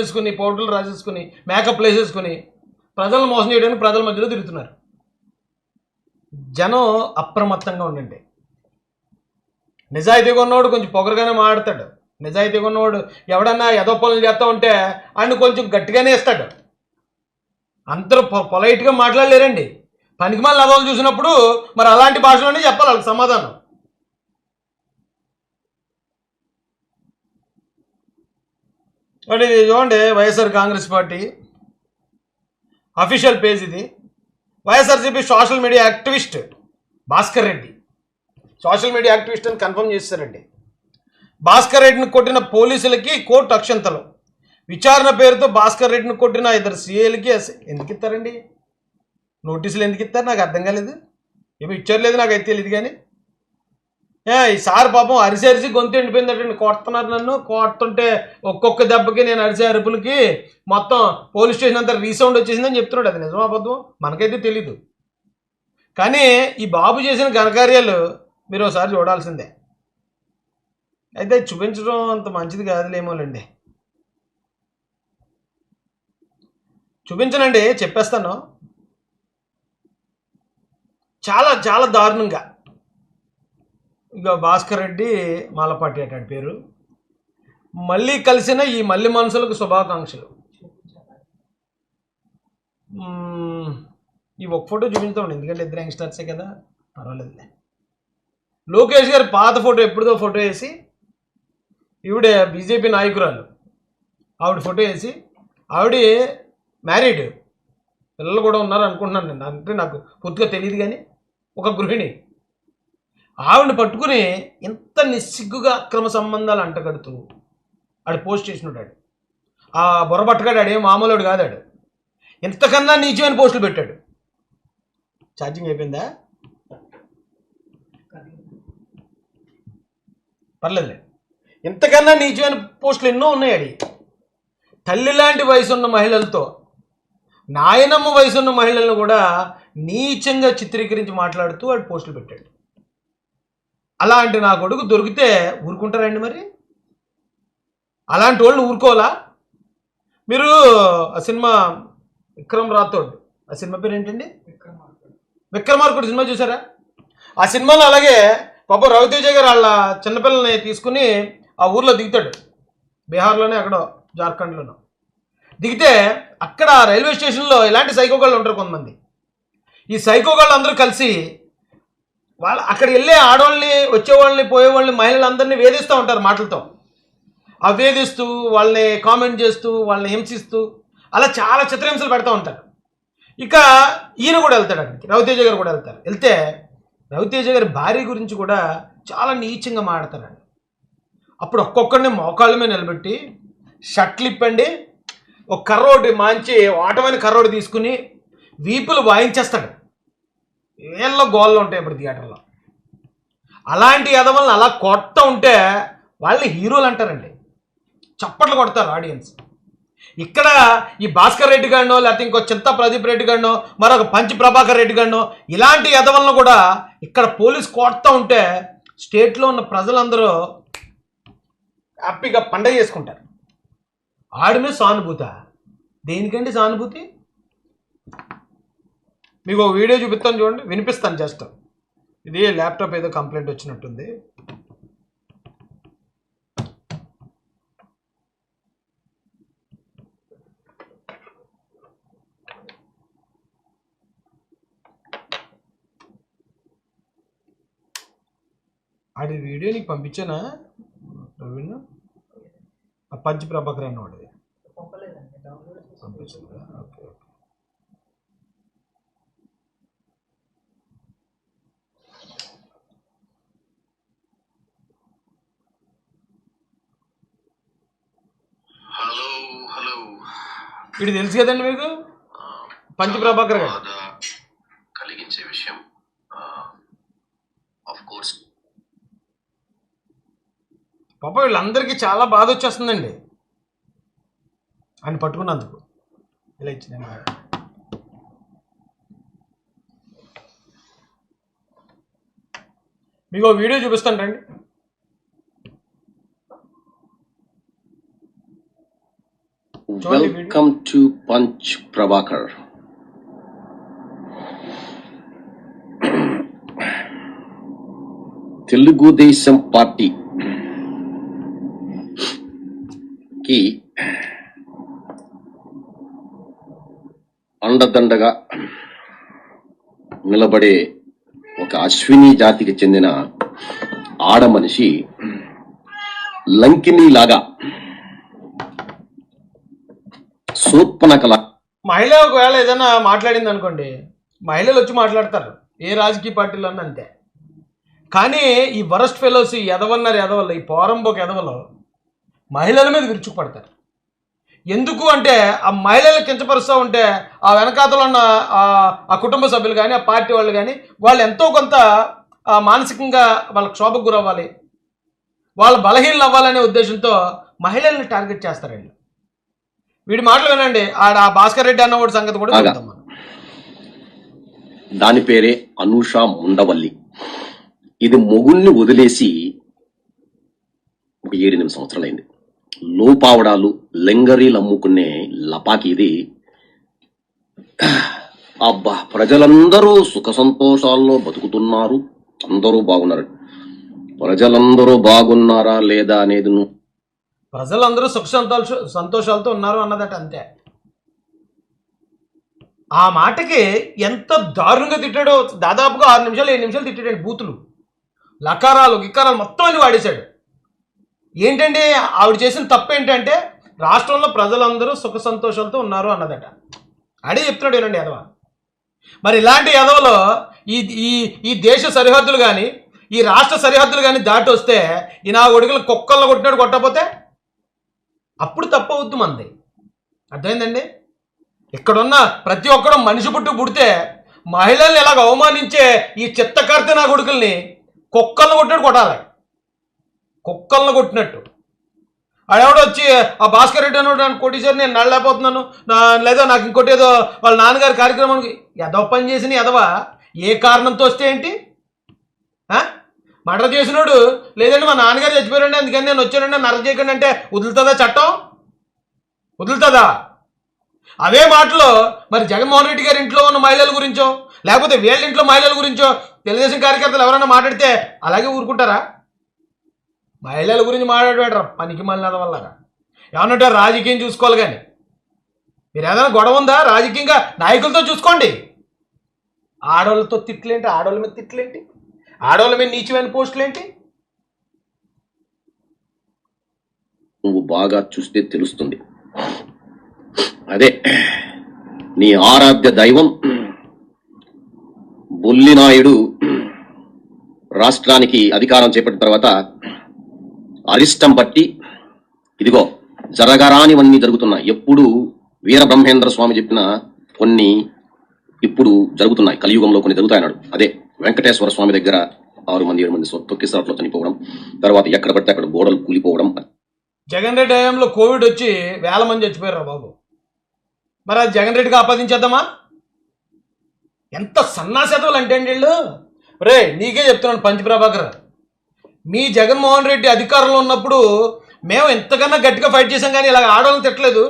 వేసుకుని పౌడర్లు రాసేసుకుని మేకప్ వేసేసుకుని ప్రజలను మోసం చేయడానికి ప్రజల మధ్యలో తిరుగుతున్నారు. జనం అప్రమత్తంగా ఉండండి. నిజాయితీగా ఉన్నవాడు కొంచెం పొగరుగానే మాట్లాడతాడు. నిజాయితీగా ఉన్నవాడు ఎవడన్నా ఎదో పనులు చేస్తా ఉంటే ఆయన కొంచెం గట్టిగానే ఇస్తాడు అందరూ పొ పొలైట్గా మాట్లాడలేరండి. పనికి మళ్ళీ అదోలు చూసినప్పుడు మరి అలాంటి భాషలోనే చెప్పాలి వాళ్ళకి సమాధానం. బట్ ఇది చూడండి YSR Congress party. Official page ఇది. YSRCP social media activist Bhaskar Reddy. Social media activist అని కన్ఫర్మ్ చేశారండి భాస్కర్ రెడ్డిని కొట్టిన పోలీసులకి కోర్టు అక్షంతలు. విచారణ పేరుతో భాస్కర్ రెడ్డిని కొట్టిన ఇద్దరు సీఏలకి ఎందుకు ఇస్తారండి? నోటీసులు ఎందుకు ఇస్తారు? నాకు అర్థం కాలేదు. ఏమి ఇచ్చారు లేదు నాకు అయితే తెలియదు కానీ. ఏ, ఈ సార్ పాపం అరిసి అరిసి గొంతు ఎండిపోయిందటండి కొడుతున్నారు నన్ను. కొడుతుంటే ఒక్కొక్క దెబ్బకి నేను అరిసే అరుపులకి మొత్తం పోలీస్ స్టేషన్ అంతా రీసౌండ్ వచ్చేసిందని చెప్తున్నాడు. అది నిజమా అబద్ధం మనకైతే తెలీదు. కానీ ఈ బాబు చేసిన ఘనకార్యాలు మీరు ఒకసారి చూడాల్సిందే. అయితే చూపించడం అంత మంచిది కాదులేమోలండి చూపించనండి చెప్పేస్తాను. చాలా చాలా దారుణంగా. ఇక భాస్కర్ రెడ్డి మాలపాటి అటాడు పేరు. మళ్ళీ కలిసిన ఈ మళ్ళీ మనసులకు శుభాకాంక్షలు. ఈ ఒక్క ఫోటో చూపించామండి ఎందుకంటే ఇద్దరు యంగ్స్టర్సే కదా. పర్వాలేదులే. లోకేష్ గారు పాత ఫోటో ఎప్పుడుదో ఫోటో వేసి ఈవిడ బీజేపీ నాయకురాలు. ఆవిడ ఫోటో వేసి ఆవిడ మ్యారీడ్. పిల్లలు కూడా ఉన్నారు అనుకుంటున్నాను నేను. అంటే నాకు పూర్తిగా తెలియదు కానీ ఒక గృహిణి. ఆవిడ పట్టుకుని ఇంత నిస్సిగ్గుగా అక్రమ సంబంధాలు అంటగడుతూ ఆడు పోస్ట్ చేసినాడు ఆ బుర్ర పట్టుకాడు ఆడు మామూలుడు కాదాడు ఇంతకన్నా నీచమైన పోస్టులు పెట్టాడు. ఛార్జింగ్ అయిపోయిందా? పర్లేదులే. ఇంతకన్నా నీచమైన పోస్టులు ఎన్నో ఉన్నాయి తల్లి లాంటి వయసు ఉన్న మహిళలతో నాయనమ్మ వయసున్న మహిళలను కూడా నీచంగా చిత్రీకరించి మాట్లాడుతూ వాడు పోస్టులు పెట్టాడు. అలాంటి నా కొడుకు దొరికితే ఊరుకుంటారండి మరి? అలాంటి వాళ్ళు ఊరుకోవాలా? మీరు ఆ సినిమా విక్రమ్ రాథోడ్ ఆ సినిమా పేరు ఏంటండి విక్రమార్కుడు సినిమా చూసారా? ఆ సినిమాలో అలాగే పాప రవితేజ గారు వాళ్ళ చిన్నపిల్లల్ని తీసుకుని ఆ ఊర్లో దిగుతాడు. బీహార్లోనే అక్కడో జార్ఖండ్లోనో. దిగితే అక్కడ రైల్వే స్టేషన్లో ఇలాంటి సైకోగాళ్ళు ఉంటారు కొంతమంది. ఈ సైకోగాళ్ళు అందరూ కలిసి వాళ్ళ అక్కడ వెళ్ళే ఆడవాళ్ళని వచ్చేవాళ్ళని పోయేవాళ్ళని మహిళలందరినీ వేధిస్తూ ఉంటారు మాటలతో. ఆ వేధిస్తూ వాళ్ళని కామెంట్ చేస్తూ వాళ్ళని హింసిస్తూ అలా చాలా చిత్రహింసలు పెడతా ఉంటారు. ఇక ఈయన కూడా వెళ్తాడు అక్కడికి రవితేజ గారు కూడా వెళ్తారు. వెళ్తే రవితేజ గారి భార్య గురించి కూడా చాలా నీచంగా మాడతారండి అప్పుడు ఒక్కొక్కరిని మోకాళ్ళ మీద నిలబెట్టి షర్ట్లు ఇప్పండి ఒక కర్రోడు మాంచి ఆటమైన కర్రోడు తీసుకుని వీపులు వాయించేస్తాడు. ఏళ్ళ గోళ్ళు ఉంటాయి ఇప్పుడు థియేటర్లో. అలాంటి యదవల్ని అలా కొట్ట ఉంటే వాళ్ళని హీరోలు అంటారండి. చప్పట్లు కొడతారు ఆడియన్స్. ఇక్కడ ఈ భాస్కర్ రెడ్డి గారినో లేకపోతే ఇంకో చింత ప్రదీప్ రెడ్డి గారినో మరొక పంచి ప్రభాకర్ రెడ్డి గారినో ఇలాంటి యదవలను కూడా ఇక్కడ పోలీస్ కొడతా ఉంటే స్టేట్లో ఉన్న ప్రజలందరూ హ్యాపీగా పండగ చేసుకుంటారు. ఆడి మీద సానుభూత. దేనికండి సానుభూతి? మీకు ఒక వీడియో చూపిస్తాను చూడండి. వినిపిస్తాను జస్ట్. ఇది ల్యాప్టాప్ ఏదో కంప్లైంట్ వచ్చినట్టుంది. ఆడి వీడియో నీకు పంపించానా? ప్రవీణ్? ఆ పంచి ప్రభాకర్ అన్నవాడిది పంపించిందా వీడు తెలుసు కదండి మీకు? పంచి ప్రభాకర్ గారు. కలిగించే విషయం ఆఫ్ కోర్స్ పాప వీళ్ళందరికీ చాలా బాధ వచ్చేస్తుందండి. ఆయన పట్టుకున్నందుకు. ఇలా ఇచ్చిన మీకు వీడియో చూపిస్తాను రండి చూడండి video. Welcome to punch Prabhakar Telugu Desam party కి అండదండగా నిలబడే ఒక అశ్విని జాతికి చెందిన ఆడ మనిషి లంకిని లాగా శూర్పణకల మహిళ ఒకవేళ ఏదైనా మాట్లాడింది అనుకోండి మహిళలు వచ్చి మాట్లాడతారు. ఏ రాజకీయ పార్టీలో అంతే. కానీ ఈ వరస్ట్ ఫెలోస్ ఈ ఎదవన్నారు ఎదవలు ఈ పోరంబోక ఎదవలు మహిళల మీద విరుచుకుపడతారు. ఎందుకు అంటే ఆ మహిళలు కించపరుస్తూ ఉంటే ఆ వెనకాతలో ఉన్న ఆ- కుటుంబ సభ్యులు కానీ ఆ పార్టీ వాళ్ళు కానీ వాళ్ళు ఎంతో కొంత మానసికంగా వాళ్ళ క్షోభకు గురవ్వాలి. వాళ్ళ బలహీనలు అవ్వాలనే ఉద్దేశంతో మహిళల్ని టార్గెట్ చేస్తారండి. వీడి మాటలు వినండి. ఆడ ఆ భాస్కర్ రెడ్డి అన్నవాడి సంగతి కూడా ఆగా. చూద్దాం మనం. దాని పేరే అనూష ముండవల్లి. ఇది మొగుల్ని వదిలేసి ఒక ఏడెనిమిది సంవత్సరాలైంది. లోపావడాలు లెంగరీలు అమ్ముకునే లపాకి ఇది. అబ్బా ప్రజలందరూ సుఖ సంతోషాల్లో బతుకుతున్నారు. అందరూ బాగున్నారు. ప్రజలందరూ బాగున్నారా లేదా అనేది నువ్వు ప్రజలందరూ సుఖ సంతోష సంతోషాలతో ఉన్నారు అన్నదట అంతే. ఆ మాటకి ఎంత దారుణంగా తిట్టాడో దాదాపుగా ఆరు నిమిషాలు ఏడు నిమిషాలు తిట్టాడు బూతులు. లకారాలు గికారాలు మొత్తం అన్ని వాడేశాడు. ఏంటండి? ఆవిడ చేసిన తప్పు ఏంటంటే రాష్ట్రంలో ప్రజలందరూ సుఖ సంతోషాలతో ఉన్నారు అన్నదట. అడే చెప్తున్నాడు ఏనండి ఎదవ మరి ఇలాంటి ఎదవలో ఈ ఈ ఈ దేశ సరిహద్దులు కానీ ఈ రాష్ట్ర సరిహద్దులు కానీ దాటి వస్తే ఈ నా ఒడుగులు కుక్కల్లో కొట్టినాడు కొట్టకపోతే అప్పుడు తప్పవద్దు మంది. అర్థమైందండి? ఇక్కడున్న ప్రతి ఒక్కడు మనిషి పుట్టు పుడితే మహిళల్ని ఇలాగ అవమానించే ఈ చిత్తకర్త నా కొడుకుల్ని కుక్కలను కొట్టినట్టు కొట్టాలి. కుక్కలను కొట్టినట్టు. ఆడెవడో వచ్చి ఆ భాస్కర్ రెడ్డి అన్నాడు నన్ను కొట్టేశారు నేను నడలేకపోతున్నాను. నా లేదా నాకు ఇంకోటి ఏదో వాళ్ళ నాన్నగారి కార్యక్రమానికి ఎదవ పని చేసిన ఎదవా ఏ కారణంతో వస్తే ఏంటి? మర్డర్ చేసినోడు లేదండి మా నాన్నగారు చచ్చిపోయారండి అందుకని నేను వచ్చానండి నన్ను చేయకండి అంటే వదులుతుందా చట్టం? వదులుతుందా? అవే మాటలో మరి జగన్మోహన్ రెడ్డి గారి ఇంట్లో ఉన్న మహిళల గురించో లేకపోతే వీళ్ళ ఇంట్లో మహిళల గురించో తెలుగుదేశం కార్యకర్తలు ఎవరైనా మాట్లాడితే అలాగే ఊరుకుంటారా? మహిళల గురించి మాట్లాడబెట్టరా పనికి మళ్ళీ వల్లగా. ఏమన్నట్టు రాజకీయం చూసుకోవాలి కానీ. మీరు ఏదైనా గొడవ ఉందా? రాజకీయంగా నాయకులతో చూసుకోండి. ఆడవాళ్ళతో తిట్లేంటి? ఆడవాళ్ళ మీద తిట్లేంటి? ఆడవాళ్ళ మీద నీచమైన పోస్టులు ఏంటి? నువ్వు బాగా చూస్తే తెలుస్తుంది. అదే నీ ఆరాధ్య దైవం బొల్లినాయుడు రాష్ట్రానికి అధికారం చేపట్టిన తర్వాత అరిష్టం బట్టి ఇదిగో జరగరానివన్నీ జరుగుతున్నాయి. ఎప్పుడు వీరబ్రహ్మేంద్ర స్వామి చెప్పిన కొన్ని ఇప్పుడు జరుగుతున్నాయి. కలియుగంలో కొన్ని జరుగుతాయన్నాడు. అదే వెంకటేశ్వర స్వామి దగ్గర ఆరు మంది ఏడు మంది తొక్కిసాట్లో చనిపోవడం తర్వాత ఎక్కడ పడితే అక్కడ గోడలు కూలిపోవడం. జగన్ రెడ్డి హయాంలో కోవిడ్ వచ్చి వేల మంది చచ్చిపోయారు బాబు. మరి అది జగన్ రెడ్డికి ఆపాదించేద్దామా? ఎంత సన్నాసేతలు అంటే అండి వీళ్ళు? రే నీకే చెప్తున్నాను పంచప్రభాకర్ మీ జగన్మోహన్ రెడ్డి అధికారంలో ఉన్నప్పుడు మేము ఎంతకన్నా గట్టిగా ఫైట్ చేసాం కానీ ఇలా ఆడవాళ్ళని తిట్టలేదు.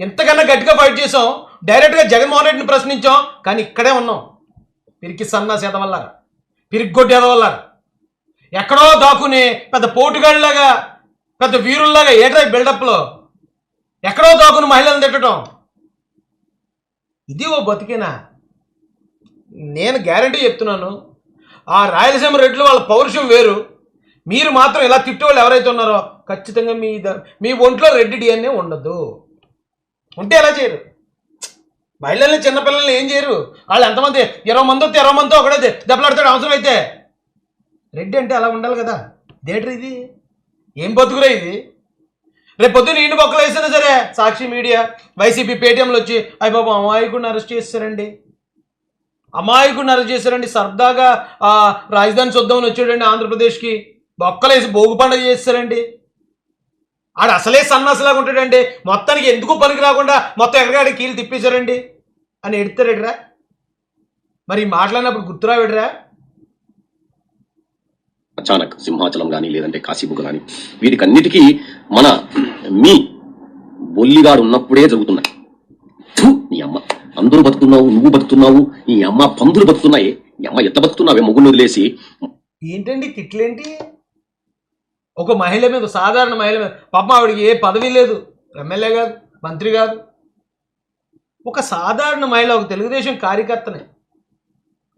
ఎంతకన్నా గట్టిగా ఫైట్ చేసాం డైరెక్ట్గా జగన్మోహన్ రెడ్డిని ప్రశ్నించాం. కానీ ఇక్కడే ఉన్నాం. పిరికి సన్నాసి వల్ల పిరిగ్గొడ్డి వల్ల ఎక్కడో దాక్కుని పెద్ద పోటుగాళ్ళలాగా పెద్ద వీరుల్లాగా ఏటై బిల్డప్లో? ఎక్కడో దాకుని మహిళలను తిట్టడం? ఇది ఓ బతికేనా? నేను గ్యారంటీ చెప్తున్నాను. ఆ రాయలసీమ రెడ్లు వాళ్ళ పౌరుషం వేరు. మీరు మాత్రం ఇలా తిట్టేవాళ్ళు ఎవరైతే ఉన్నారో ఖచ్చితంగా మీ మీ ఒంట్లో రెడ్డి డిఎన్ఏ ఉండదు. ఉంటే ఎలా చేయరు? మహిళల్ని చిన్నపిల్లల్ని ఏం చేయరు? వాళ్ళు ఎంతమంది? ఇరవై మంది వస్తే ఇరవై మందితో ఒకటే దెబ్బలాడతాడు అవసరం అయితే రెడ్డి అంటే అలా ఉండాలి కదా. దేటర్ ఇది? ఏం బతుకురా ఇది? రేపు పొద్దున్న ఇంటి బొక్కలు వేసినా సరే సాక్షి మీడియా వైసీపీ పేటీఎంలు వచ్చి అయ్యి బాబు అమాయకుడిని అరెస్ట్ చేస్తారండి. అమాయకుడిని అరెస్ట్ చేస్తారండి. సరదాగా రాజధాని చూద్దామని వచ్చాడండి ఆంధ్రప్రదేశ్కి. బొక్కలేసి భోగి పండుగ చేస్తారండి. ఆడు అసలే సన్నాసిలాగా ఉంటాడండి. మొత్తానికి ఎందుకు పనికి రాకుండా మొత్తం ఎక్కడికాడి కీలు తిప్పేశారండి? అని ఎడతారేడ్రా మరి మాట్లాడినప్పుడు గుర్తురావిడ్రా అచానక్ సింహాచలం కానీ లేదంటే కాశీబుక్ కానీ వీటికన్నిటికీ మన మీ బొల్లిగాడు ఉన్నప్పుడే జరుగుతున్నాయి. నీ అమ్మ. అందరూ బతుకున్నావు నువ్వు బతుకుతున్నావు నీ అమ్మ పందులు బతుకున్నాయి నీ అమ్మ ఎంత బతుకున్నావే మొగ్గును వదిలేసి. ఏంటండి తిట్లేంటి? ఒక మహిళ మీద సాధారణ మహిళ మీద. పాపం ఆవిడకి ఏ పదవి లేదు. ఎమ్మెల్యే కాదు మంత్రి కాదు. ఒక సాధారణ మహిళ ఒక తెలుగుదేశం కార్యకర్తని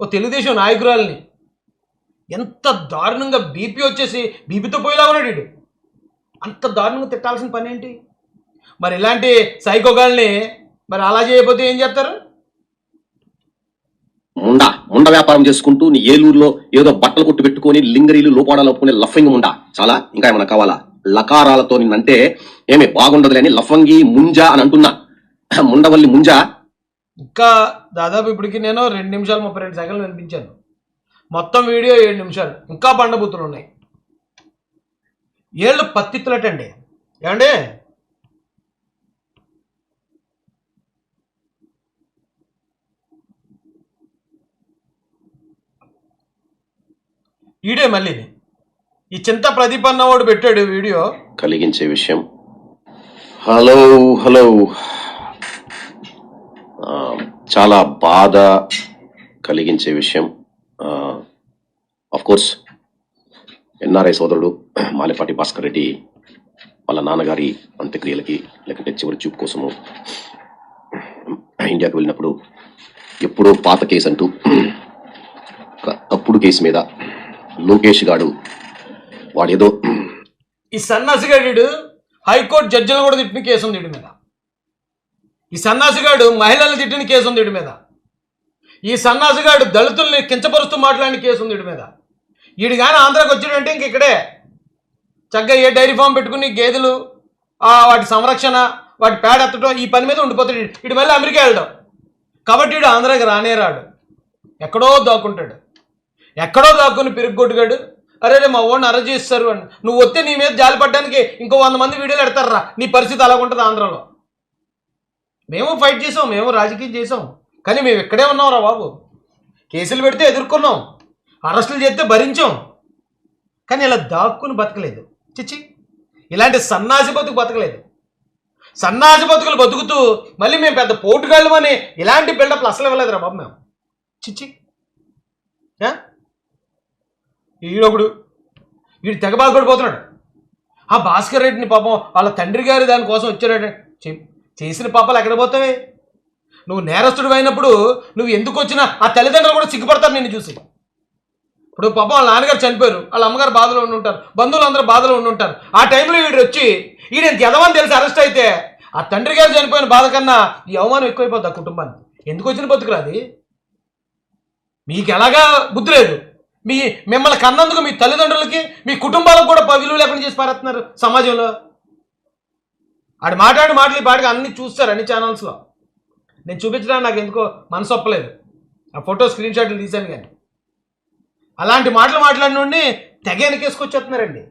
ఒక తెలుగుదేశం నాయకురాలని ఎంత దారుణంగా బీపీ వచ్చేసి బీపీతో పోయేలా ఉన్నాడు వీడు. అంత దారుణంగా తిట్టాల్సిన పని ఏంటి? మరి ఇలాంటి సైకోగాల్ని మరి అలా చేయకపోతే ఏం చేస్తారు? ఉండా. ఉండ వ్యాపారం చేసుకుంటూ నీ ఏలూరులో ఏదో బట్టలు కొట్టు పెట్టుకొని లింగరీలు లోపాడాలు ఒప్పుకునే లఫింగ్ ఉండా? చాలా? ఇంకా ఏమైనా కావాలా? లకారాలతో నిన్నంటే ఏమి బాగుండదులే అని లఫంగి ముంజా అని అంటున్నా. ముండవల్లి ముంజా? ఇంకా దాదాపు ఇప్పటికి నేను రెండు నిమిషాలు ముప్పై రెండు సెకండ్లు వినిపించాను. మొత్తం వీడియో ఏడు నిమిషాలు. ఇంకా బండబూతులు ఉన్నాయి. ఏళ్ళు పత్తిత్తులటండి. ఏమండి? ఈడే మళ్ళీ ఈ చింత ప్రదీప్ అన్నవాడు పెట్టాడు వీడియో. కలిగించే విషయం. Hello hello. చాలా బాధ కలిగించే విషయం. ఆఫ్ కోర్స్ ఎన్ఆర్ఐ సోదరుడు మాలేపాటి భాస్కర్ రెడ్డి వాళ్ళ నాన్నగారి అంత్యక్రియలకి లేకుంటే చివరి చూపు కోసము ఇండియాకు వెళ్ళినప్పుడు ఎప్పుడో పాత కేసు అంటూ అప్పుడు తప్పుడు కేసు మీద లోకేష్ గాడు వాడేదో ఈ సన్నాసిగాడు హైకోర్టు జడ్జిలు కూడా తిట్టిన కేసు ఉంది వీడి మీద. ఈ సన్నాసిగాడు మహిళలను తిట్టిన కేసు ఉంది వీడి మీద. ఈ సన్నాసిగాడు దళితుల్ని కించపరుస్తూ మాట్లాడిన కేసు ఉంది వీడి మీద. వీడు కానీ ఆంధ్రాకి వచ్చాడంటే ఇంక ఇక్కడే. చక్కగా ఏ డైరీ ఫామ్ పెట్టుకుని గేదెలు ఆ వాటి సంరక్షణ వాటి పేడ ఎత్తడం ఈ పని మీద ఉండిపోతాడు వీడు మళ్ళీ అమెరికా వెళ్ళడం. కాబట్టి వీడు ఆంధ్రాకి రానే రాడు. ఎక్కడో దాక్కుంటాడు. ఎక్కడో దాక్కుని పిరుగ్గొట్టుగాడు. అరే రే మా ఓడిని అరెస్ట్ చేస్తారు అని. నువ్వు వస్తే నీ మీద జాలి పడ్డానికి ఇంకో వంద మంది వీడియోలు పెడతారా? నీ పరిస్థితి అలా ఉంటుంది ఆంధ్రలో. మేము ఫైట్ చేసాం మేము రాజకీయం చేసాం. కానీ మేము ఇక్కడే ఉన్నాం రా బాబు. కేసులు పెడితే ఎదుర్కొన్నాం. అరెస్టులు చేస్తే భరించాం. కానీ ఇలా దాక్కుని బతకలేదు. చిచ్చి. ఇలాంటి సన్నాసి బతుకు బతకలేదు. సన్నాసి బతుకులు బతుకుతూ మళ్ళీ మేము పెద్ద పోటుగాళ్ళమని ఇలాంటి బిల్డప్లు అసలు ఇవ్వలేదురా బాబు మేము. చిచ్చి. ఈడొకడు వీడు తెగ బాధపడిపోతున్నాడు. ఆ భాస్కర్ రెడ్డిని పాపం వాళ్ళ తండ్రి గారు దానికోసం వచ్చాడు చేసిన పాపాలు ఎక్కడ పోతావే నువ్వు నేరస్తుడు అయినప్పుడు నువ్వు ఎందుకు వచ్చినా ఆ తల్లిదండ్రులు కూడా సిగ్గుపడతారు నిన్ను చూసి. ఇప్పుడు పాపం వాళ్ళ నాన్నగారు చనిపోయారు. వాళ్ళ అమ్మగారు బాధలో ఉండి ఉంటారు. బంధువులు అందరూ బాధలో ఉండి ఉంటారు. ఆ టైంలో వీడు వచ్చి ఈయన ఎదవని తెలిసి? అరెస్ట్ అయితే ఆ తండ్రి గారు చనిపోయిన బాధ కన్నా ఈ అవమానం ఎక్కువైపోద్ది ఆ కుటుంబానికి. ఎందుకు వచ్చిన బతుకురాది మీకు ఎలాగా బుద్ధి లేదు. మీ మిమ్మల్ని కన్నందుకు మీ తల్లిదండ్రులకి మీ కుటుంబాలకు కూడా విలువ లేకుండా చేసి పారేస్తున్నారు సమాజంలో. ఆడు మాట్లాడి మాటలు ఈ అన్ని చూస్తారు అన్ని ఛానల్స్లో నేను చూపించడానికి నాకు ఎందుకో మనసు ఒప్పలేదు. ఆ ఫోటో స్క్రీన్ షాట్లు తీశాను కానీ. అలాంటి మాటలు మాట్లాడినోడిని తెగ వెనకేసుకొచ్చేస్తున్నారండి.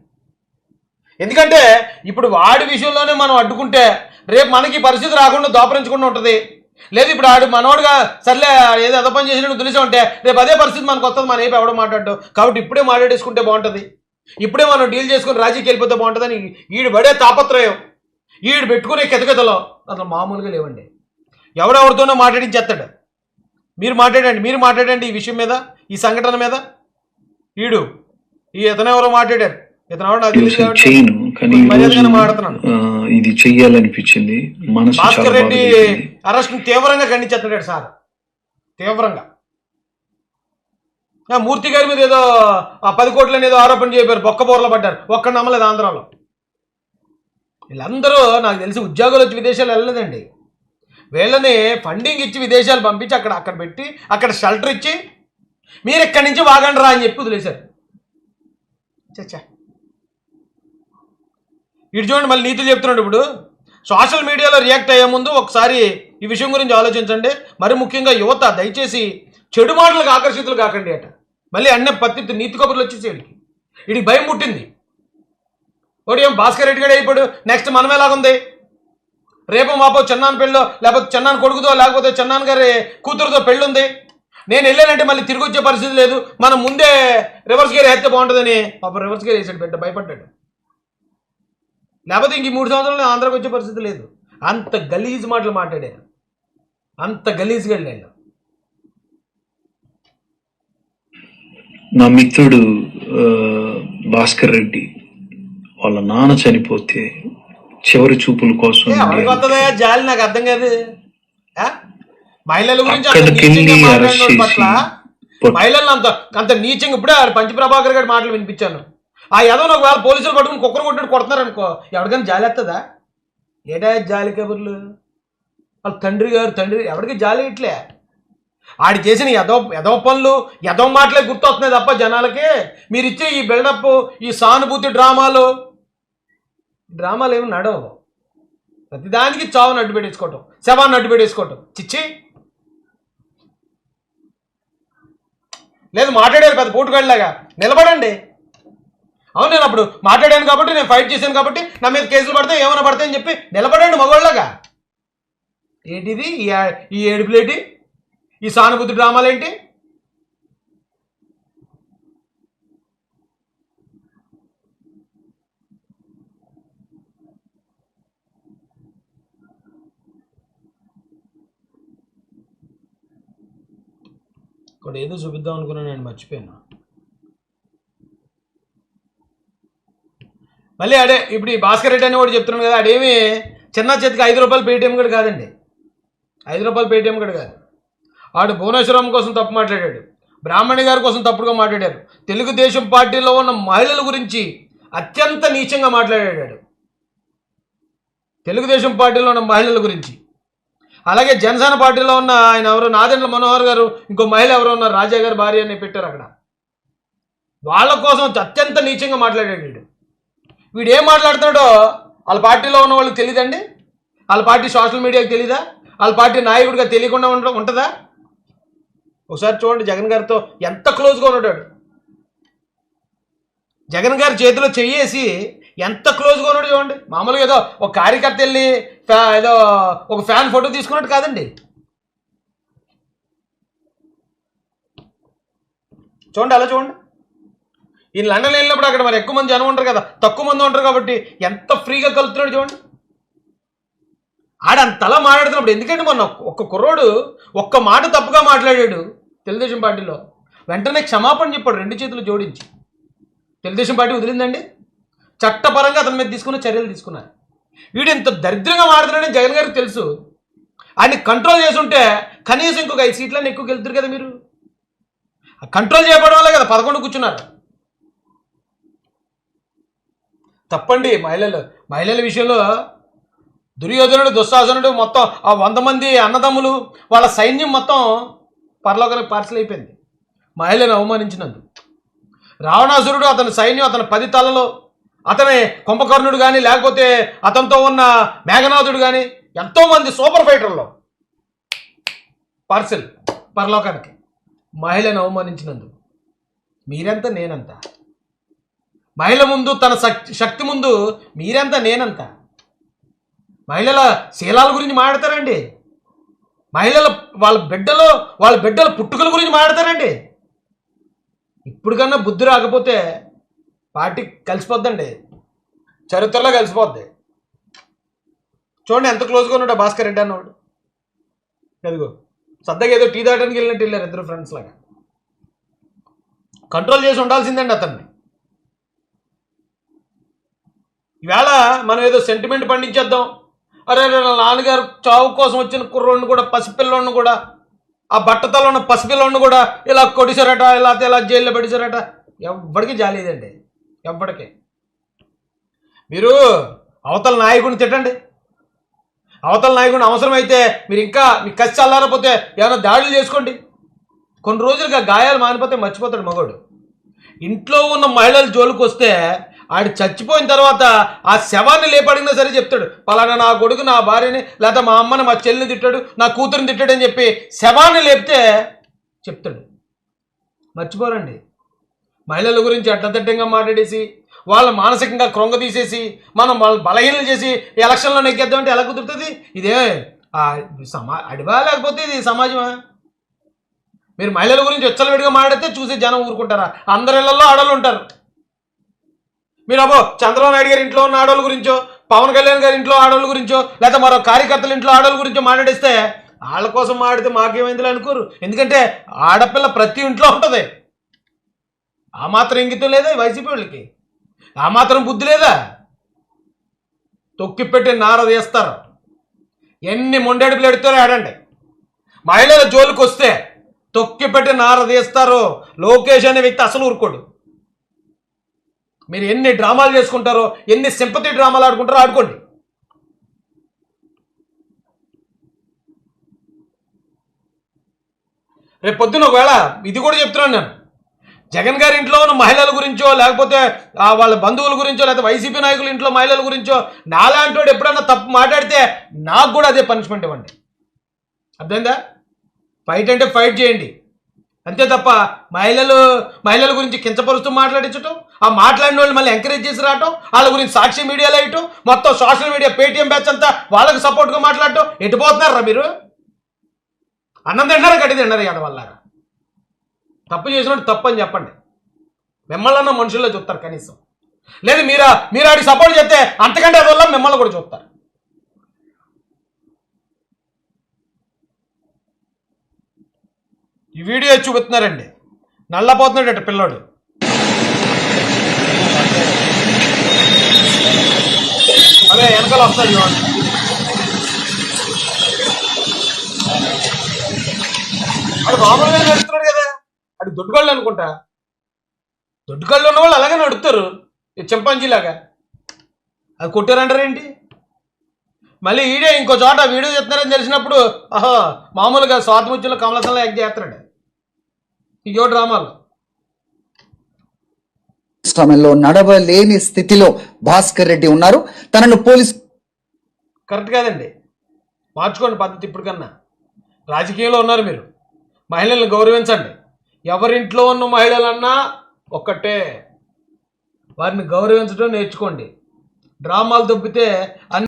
ఎందుకంటే ఇప్పుడు వాడి విషయంలోనే మనం అడ్డుకుంటే రేపు మనకి పరిస్థితి రాకుండా దోపరించకుండా ఉంటుంది. లేదు ఇప్పుడు ఆడు మనోడుగా సర్లే ఏదో అదో పని చేసినట్టు తెలిసి ఉంటే రేపు అదే పరిస్థితి మనకు వస్తుంది మన ఏపీ ఎవడో మాట్లాడు కాబట్టి ఇప్పుడే మాట్లాడేసుకుంటే బాగుంటుంది. ఇప్పుడే మనం డీల్ చేసుకుని రాజీకి వెళ్ళిపోతే బాగుంటుందని ఈడు పడే తాపత్రయం. ఈడు పెట్టుకునే కెతకెతలో. అసలు మామూలుగా లేవండి. ఎవడెవరితోనో మాట్లాడించేస్తాడు. మీరు మాట్లాడండి మీరు మాట్లాడండి ఈ విషయం మీద ఈ సంఘటన మీద. ఈడు ఈ ఇతనెవరో ఎవరో మాట్లాడారు. చేయను కానీ ఇది చెయ్యాలనిపించింది. మనసు భాస్కర్ రెడ్డి. అరెస్ట్ తీవ్రంగా ఖండించేస్తున్నాడు సార్. తీవ్రంగా. మూర్తి గారి మీద ఏదో ఆ పది కోట్లని ఏదో ఆరోపణ చేయబోయారు బొక్క బోర్ల పడ్డారు. ఒక్క నమ్మలేదు ఆంధ్రాలో. వీళ్ళందరూ నాకు తెలిసి ఉద్యోగాలు వచ్చి విదేశాలు వెళ్ళలేదండి. వీళ్ళని ఫండింగ్ ఇచ్చి విదేశాలు పంపించి అక్కడ అక్కడ పెట్టి అక్కడ షెల్టర్ ఇచ్చి మీరు ఇక్కడి నుంచి వాగండి రా అని చెప్పి వదిలేశారు. చచ్చా ఇటు చూడండి మళ్ళీ నీతులు చెప్తున్నాడు ఇప్పుడు. సోషల్ మీడియాలో రియాక్ట్ అయ్యే ముందు ఒకసారి ఈ విషయం గురించి ఆలోచించండి. మరి ముఖ్యంగా యువత దయచేసి చెడు మాటలకు ఆకర్షితులు కాకండి అట. మళ్ళీ అన్న పత్తి నీతి కబుర్లు వచ్చేసేడికి వీడికి భయం పుట్టింది. ఒకటి ఏం భాస్కర్ రెడ్డి గడి అయిపోయాడు? నెక్స్ట్ మనం ఎలాగుంది? రేపు మాపో చెన్నాన్ పెళ్ళో లేకపోతే చెన్నాన్ కొడుకుతో లేకపోతే చెన్నాన్ గారి కూతురుతో పెళ్ళి ఉంది నేను వెళ్ళానంటే మళ్ళీ తిరిగి వచ్చే పరిస్థితి లేదు. మనం ముందే రివర్స్ గేర్ వేస్తే బాగుంటుందని పాప రివర్స్ గేర్ వేసాడు బిడ్డ భయపడ్డాడు. లేకపోతే ఇంక మూడు సంవత్సరాలు ఆంధ్రాకి వచ్చే పరిస్థితి లేదు. అంత గలీజ్ మాటలు మాట్లాడారు అంత గలీజ్గా వెళ్ళాడు నా మిత్రుడు భాస్కర్ రెడ్డి వాళ్ళ నాన్న చనిపోతే చివరి చూపుల కోసం జాలి నాకు అర్థం కాదు. ఆ? మహిళల గురించి మహిళలను అంత అంత నీచంగా ఇప్పుడే పంచప్రభాకర్ గారి మాటలు వినిపించాను. ఆ ఏదో ఒకవేళ పోలీసులు పట్టుకుని కుక్కరు కొట్టినట్టు కొడుతున్నారు అనుకో ఎవరికైనా జాలి వస్తుందా? ఏటా జాలి కబుర్లు? వాళ్ళ తండ్రి గారు తండ్రి ఎవరికి జాలి ఇట్లే? ఆడి చేసిన ఎదో ఎదో పనులు ఎదో మాటలే గుర్తొస్తున్నాయి తప్ప జనాలకి. మీరు ఇచ్చే ఈ బిల్డప్ ఈ సానుభూతి డ్రామాలు డ్రామాలు ఏమి నడవు. ప్రతిదానికి చావుని అడ్డు పెట్టేసుకోవటం శవాన్ని అడ్డు పెట్టేసుకోవటం చిచ్చి. లేదు మాట్లాడారు పెద్ద పోటుగాడిలాగా. నిలబడండి. అవును నేను అప్పుడు మాట్లాడాను కాబట్టి నేను ఫైట్ చేశాను కాబట్టి నా మీద కేసులు పడతాయి ఏమైనా పడతాయని చెప్పి నిలబడండి మగవాళ్ళగా ఏంటిది? ఈ ఈ ఏడుపులేటి ఈ సానుభూతి డ్రామాలు ఏంటి? ఇక్కడ ఏదో చూపిద్దాం అనుకున్నాను నేను మర్చిపోయాను. మళ్ళీ అడే ఇప్పుడు ఈ భాస్కర్ రెడ్డి అని కూడా చెప్తున్నాను కదా అడేమి చిన్న చేతికి ఐదు రూపాయలు పేటిఎం కూడా కాదండి. ఐదు రూపాయలు పేటిఎం కూడా కాదు. ఆడు భువనేశ్వరం కోసం తప్పు మాట్లాడాడు. బ్రాహ్మణి గారి కోసం తప్పుడుగా మాట్లాడారు. తెలుగుదేశం పార్టీలో ఉన్న మహిళల గురించి అత్యంత నీచంగా మాట్లాడాడు. తెలుగుదేశం పార్టీలో ఉన్న మహిళల గురించి. అలాగే జనసేన పార్టీలో ఉన్న ఆయన ఎవరు? నాదెండ్ల మనోహర్ గారు ఇంకో మహిళ ఎవరు ఉన్నారు? రాజా గారు భార్య అని పెట్టారు అక్కడ. వాళ్ళ కోసం అత్యంత నీచంగా మాట్లాడాడు వీడు ఏం మాట్లాడుతున్నాడో వాళ్ళ పార్టీలో ఉన్న వాళ్ళకి తెలియదండి వాళ్ళ పార్టీ సోషల్ మీడియాకి తెలీదా? వాళ్ళ పార్టీ నాయకుడిగా తెలియకుండా ఉండడం ఉంటుందా? ఒకసారి చూడండి జగన్ గారితో ఎంత క్లోజ్గా ఉన్నాడు. జగన్ గారి చేతిలో చెయ్యేసి ఎంత క్లోజ్గా ఉన్నాడు చూడండి. మామూలుగా ఏదో ఒక కార్యకర్త వెళ్ళి ఫ్యా- ఏదో ఒక ఫ్యాన్ ఫోటో తీసుకున్నట్టు కాదండి. చూడండి అలా చూడండి. ఈ లండన్ వెళ్ళినప్పుడు అక్కడ మరి ఎక్కువ మంది జనం ఉంటారు కదా తక్కువ మంది ఉంటారు కాబట్టి ఎంత ఫ్రీగా కలుతున్నాడు చూడండి. ఆడ అంతలా మాట్లాడుతున్నప్పుడు ఎందుకంటే మొన్న ఒక్క కుర్రోడు ఒక్క మాట తప్పుగా మాట్లాడాడు తెలుగుదేశం పార్టీలో. వెంటనే క్షమాపణ చెప్పాడు రెండు చేతులు జోడించి. తెలుగుదేశం పార్టీ వదిలిందండి. చట్టపరంగా అతని మీద తీసుకున్న చర్యలు తీసుకున్నారు. వీడు ఇంత దరిద్రంగా మాడుతున్నాడని జగన్ గారికి తెలుసు. ఆయన కంట్రోల్ చేసుంటే కనీసం ఇంకొక ఐదు సీట్లన్నీ ఎక్కువ గెలుతురు కదా మీరు. కంట్రోల్ చేయబడడం వల్ల కదా పదకొండు కూర్చున్నారు. తప్పండి. మహిళలు మహిళల విషయంలో దుర్యోధనుడు దుశ్శాసనుడు మొత్తం ఆ వంద మంది అన్నదమ్ములు వాళ్ళ సైన్యం మొత్తం పరలోకానికి పార్సల్ అయిపోయింది. మహిళను అవమానించినందుకు. రావణాసురుడు అతని సైన్యం అతని పది తలలో అతని కుంభకర్ణుడు కానీ లేకపోతే అతనితో ఉన్న మేఘనాథుడు కానీ ఎంతోమంది సూపర్ ఫైటర్లో పార్సెల్ పరలోకానికి. మహిళను అవమానించినందుకు. మీరెంత నేనంతా? మహిళ ముందు తన శక్తి శక్తి ముందు మీరెంత నేనంత. మహిళల శీలాల గురించి మాట్లాడతారండి. మహిళల వాళ్ళ బిడ్డలు వాళ్ళ బిడ్డల పుట్టుకల గురించి మాట్లాడతారండి. ఇప్పుడు కన్నా బుద్ధి రాకపోతే పార్టీ కలిసిపోద్దండి. చరిత్రలో కలిసిపోద్ది. చూడండి ఎంత క్లోజ్గా ఉన్నాడు భాస్కర్ రెడ్డి అన్నవాడు. ఎదుగో సద్దగా ఏదో టీ దాటానికి వెళ్ళినట్టు వెళ్ళారు ఇద్దరు ఫ్రెండ్స్ లాగా. కంట్రోల్ చేసి ఉండాల్సిందండి అతన్ని. ఈవేళ మనం ఏదో సెంటిమెంట్ పండించేద్దాం. అరే అరే నాన్నగారు చావు కోసం వచ్చిన కుర్రోడిని కూడా పసిపిల్లోడిని కూడా ఆ బట్టతలో ఉన్న పసిపిల్లోడిని కూడా ఇలా కొడిసారట ఇలా ఇలా జైల్లో పెట్టిసారట. ఎవ్వడికి జాలేదండి. ఎవ్వడికి. మీరు అవతల నాయకుడిని తిట్టండి. అవతల నాయకుడిని అవసరమైతే మీరు ఇంకా మీ కసి చల్లారపోతే ఏమైనా దాడులు చేసుకోండి. కొన్ని రోజులుగా గాయాలు మానిపోతే మర్చిపోతాడు మగోడు. ఇంట్లో ఉన్న మహిళల జోలికి వస్తే ఆడు చచ్చిపోయిన తర్వాత ఆ శవాన్ని లేపడినా సరే చెప్తాడు పలానా నా కొడుకు నా భార్యని లేదా మా అమ్మని మా చెల్లిని తిట్టాడు నా కూతురిని తిట్టాడు అని చెప్పి శవాన్ని లేపితే చెప్తాడు. మర్చిపోరండి. మహిళల గురించి అడ్డదిడ్డంగా మాట్లాడేసి వాళ్ళ మానసికంగా క్రొంగ తీసేసి మనం వాళ్ళ బలహీనలు చేసి ఎలక్షన్లో నెగ్గేద్దామంటే ఎలా కుదురుతుంది? ఇదే సమా అడివా లేకపోతే ఇది సమాజమా? మీరు మహిళల గురించి విచ్చలవిడిగా మాట్లాడితే చూసి జనం ఊరుకుంటారా? అందరి ఇళ్ళలో ఆడవాళ్ళు ఉంటారు. మీరు అబ్బో చంద్రబాబు నాయుడు గారి ఇంట్లో ఉన్న ఆడవాళ్ళ గురించో పవన్ కళ్యాణ్ గారి ఇంట్లో ఆడవాళ్ళ గురించో లేకపోతే మరో కార్యకర్తల ఇంట్లో ఆడవాళ్ళ గురించో మాట్లాడిస్తే వాళ్ళ కోసం మాట్లాడితే మాకేమైందిలే అనుకోరు. ఎందుకంటే ఆడపిల్ల ప్రతి ఇంట్లో ఉంటుంది. ఆ మాత్రం ఇంగితం లేదా వైసీపీ వాళ్ళకి? ఆ మాత్రం బుద్ధి లేదా? తొక్కిపెట్టి నార తీస్తారు ఎన్ని మొండెడుపులు ఎడుతారో ఆడండి. మహిళల జోలికి వస్తే తొక్కిపెట్టి నార తీస్తారు లోకేష్ అనే వ్యక్తి అసలు ఊరుకోడు. మీరు ఎన్ని డ్రామాలు చేసుకుంటారో ఎన్ని సింపతి డ్రామాలు ఆడుకుంటారో ఆడుకోండి. రేపు పొద్దున ఒకవేళ ఇది కూడా చెప్తున్నాను నేను. జగన్ గారి ఇంట్లో ఉన్న మహిళల గురించో లేకపోతే వాళ్ళ బంధువుల గురించో లేకపోతే వైసీపీ నాయకుల ఇంట్లో మహిళల గురించో నాలాంటి ఎప్పుడన్నా తప్పు మాట్లాడితే నాకు కూడా అదే పనిష్మెంట్ ఇవ్వండి. అర్థమైందా? ఫైట్ అంటే ఫైట్ చేయండి. అంతే తప్ప మహిళలు మహిళల గురించి కించపరుస్తూ మాట్లాడించటం ఆ మాట్లాడిన వాళ్ళు మళ్ళీ ఎంకరేజ్ చేసి రావటం వాళ్ళ గురించి సాక్షి మీడియాలో వేయటం మొత్తం సోషల్ మీడియా పేటీఎం బ్యాచ్ అంతా వాళ్ళకి సపోర్ట్గా మాట్లాడటం ఎటు పోతున్నారా మీరు? అన్నం తింటారా గడ్డి తింటారా ఎడ వల్ల తప్పు చేసినట్టు తప్పు అని చెప్పండి. మిమ్మల్ని అన్న మనుషుల్లో చూస్తారు కనీసం. లేదు మీరా మీరు ఆడికి సపోర్ట్ చేస్తే అంతకంటే అదొల్ల మిమ్మల్ని కూడా చూస్తారు ఈ వీడియో చూపుతున్నారండి నల్లపోతున్నాడట పిల్లోడు. అదే వెనకాల వస్తాడు చూడండి అది మామూలుగా నడుస్తున్నాడు కదా. అది దొడ్డుకళ్ళు అనుకుంటా. దొడ్డుకళ్ళు ఉన్న వాళ్ళు అలాగే నడుపుతారు. ఈ చింపాంజీలాగా. అది కొట్టారంటారేంటి? మళ్ళీ ఈడే ఇంకో చోట వీడియో చెప్తున్నారని తెలిసినప్పుడు ఆహో మామూలుగా స్వాతిముత్యంలో కమలసంలో యాక్ట్ చేస్తున్నాడు. ఇంకో డ్రామాలు. సమయంలో నడవలేని స్థితిలో భాస్కర్ రెడ్డి ఉన్నారు. తనను పోలీసు కరెక్ట్ కాదండి. మార్చుకోండి పద్ధతి ఇప్పటికన్నా. రాజకీయంలో ఉన్నారు మీరు. మహిళల్ని గౌరవించండి. ఎవరింట్లో ఉన్న మహిళలన్నా ఒక్కటే. వారిని గౌరవించడం నేర్చుకోండి. డ్రామాలు దొబ్బితే అన్ని